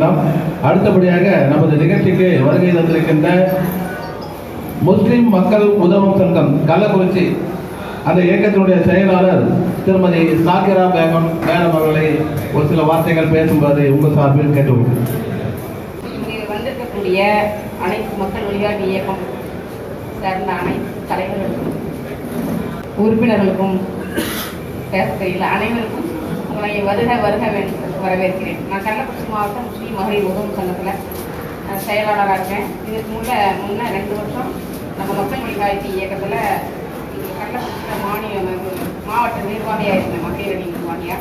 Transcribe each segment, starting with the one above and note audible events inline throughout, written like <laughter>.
வேண்டாம். அடுத்தபடியாக நமது நிகழ்ச்சிக்கு வருகை தந்திருக்கின்ற முஸ்லிம் மக்கள் உதவும் சங்கம் கள்ளக்குறிச்சி. அந்த இயக்கத்தினுடைய செயலாளர் திருமதி சாக்கிரா பேகம் மேடம் அவர்களை ஒரு சில வார்த்தைகள் பேசும்போது உங்கள் சார்பில் கேட்டுக்கொள்கிறேன். வந்திருக்கக்கூடிய அனைத்து மக்கள் விளையாட்டு இயக்கம் சார்ந்த அனைத்து தலைவர்களுக்கும் உறுப்பினர்களுக்கும் பேச தெரியல அனைவருக்கும் உங்களை வருக வருக வேண்டும் வரவேற்கிறேன். நான் கள்ளக்குறிச்சி மாவட்டம் முஸ்லீம் மகளிர் உதவும் சங்கத்தில் செயலாளராக இருக்கேன். இதுக்கு முன்னே முன்னே ரெண்டு வருஷம் நம்ம மக்கள் வழிகாட்டு இயக்கத்தில் இங்கே கள்ளக்குறிச்சியில் மாநில மாவட்ட நிர்வாகியாக இருந்தேன் மகளிர் அணி நிர்வாகியாக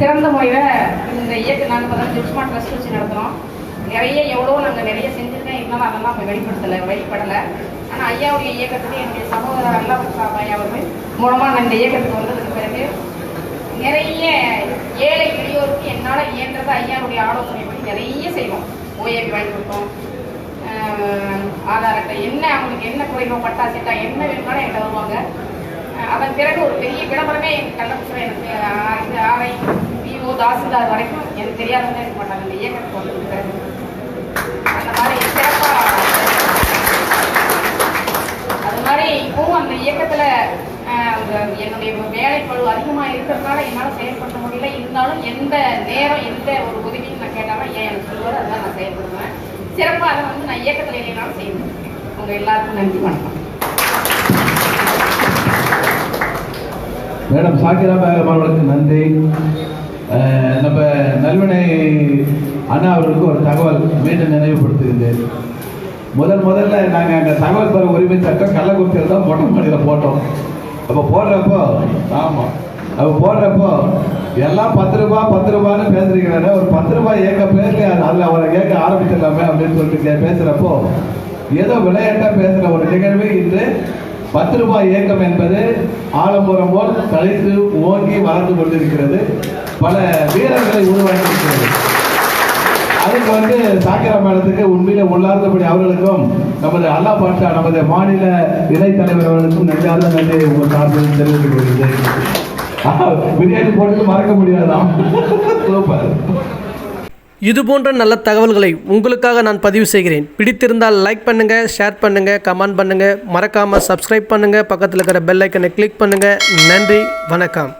சிறந்த முறையில் இந்த இயக்கம் நாங்கள் பார்த்தா ஜிப்ஸ்மா ட்ரஸ்ட் வச்சு நடத்துகிறோம் நிறைய எவ்வளோ நாங்கள் நிறைய செஞ்சுருக்கேன் இருந்தாலும் அதெல்லாம் இப்போ வெளிப்படுத்தலை வெளிப்படலை. ஆனால் ஐயாவுடைய இயக்கத்துக்கு என்னுடைய சகோதரர் அல்லா ஐயா அவர்கள் மூலமாக நான் இந்த இயக்கத்துக்கு வந்ததுக்கு பிறகு என்னால் ஐயாவுடைய ஆலோசனைப்படி நிறைய செய்வோம். ஓஏபி வாங்கி கொடுத்தோம் ஆதார் அட்டை என்ன அவங்களுக்கு என்ன குறைவோ பட்டா சிட்டா என்ன வேணும்னாலும் என்கிட்ட வருவாங்க. அதன் பிறகு ஒரு பெரிய விளம்பரமே எங்கள் கள்ளக்குறிச்சியில் எனக்கு ஆஹ் ஆலை விஓ தாசில்தார் வரைக்கும் எனக்கு தெரியாதவங்க இருக்க மாட்டாங்க. இந்த இயக்கத்துக்கு வந்து அந்த மாதிரி சிறப்பாக அது மாதிரி இப்பவும் அந்த இயக்கத்தில் என்னுடைய வேலைப்பழு அதிகமாக இருக்கிறதுனால என்னால் செயல்படுத்த முடியல. இருந்தாலும் எந்த நேரம் எந்த ஒரு உதவியும் நான் கேட்டாலும் ஏன் எனக்கு சொல்லுவார் அதான் நான் செயல்படுவேன். சிறப்பாக அதை வந்து நான் இயக்கத்தில் இல்லைனாலும் செய்வேன். உங்கள் எல்லாருக்கும் நன்றி வணக்கம். மேடம் சாக்கிரா பேகம் அவர்களுக்கு நன்றி. நம்ம நல்வினை அண்ணா அவர்களுக்கு ஒரு தகவல் மீண்டும் நினைவுபடுத்துகின்றேன். முதல் முதல்ல நாங்கள் அங்கே தகவல் பெற உரிமை சட்டம் கள்ளக்குறிச்சியில் தான் மொட்டை மாடியில் போட்டோம். அப்போ போடுறப்போ ஆமாம் அப்போ போடுறப்போ எல்லாம் பத்து ரூபா பத்து ரூபான்னு பேசுறீங்கிறாரு ஒரு பத்து ரூபாய் ஏக்க பேர்ல அதில் அவரை கேட்க ஆரம்பிச்சிடலாமே அப்படின்னு சொல்லிட்டு பேசுறப்போ ஏதோ விளையாட்டா பேசுற ஒரு நிகழ்வு இன்று பத்து ரூபாய் இயக்கம் என்பது ஆலம்புரம் போல் தழைத்து ஓங்கி வளர்ந்து கொண்டிருக்கிறது. பல வீரர்களை உருவாக்கி இருக்கிறது அதுக்கு வந்து சாக்கிரா மேடத்துக்கு உண்மையில உள்ளார்ந்தபடி அவர்களுக்கும் நமது அல்லா பாட்ஷா நமது மாநில இணை தலைவர் அவர்களுக்கும் நன்றியார்ந்த நன்றி உங்கள் சார்பில் தெரிவித்துக் கொள்கிறேன். <laughs> பிரியாணி போட்டு மறக்க முடியாதான் <laughs> சூப்பர். இது போன்ற நல்ல தகவல்களை உங்களுக்காக நான் பதிவு செய்கிறேன். பிடித்திருந்தால் லைக் பண்ணுங்கள் ஷேர் பண்ணுங்கள் கமெண்ட் பண்ணுங்கள் மறக்காமல் சப்ஸ்கிரைப் பண்ணுங்கள் பக்கத்தில் இருக்கிற பெல் ஐக்கனை கிளிக் பண்ணுங்கள் நன்றி வணக்கம்.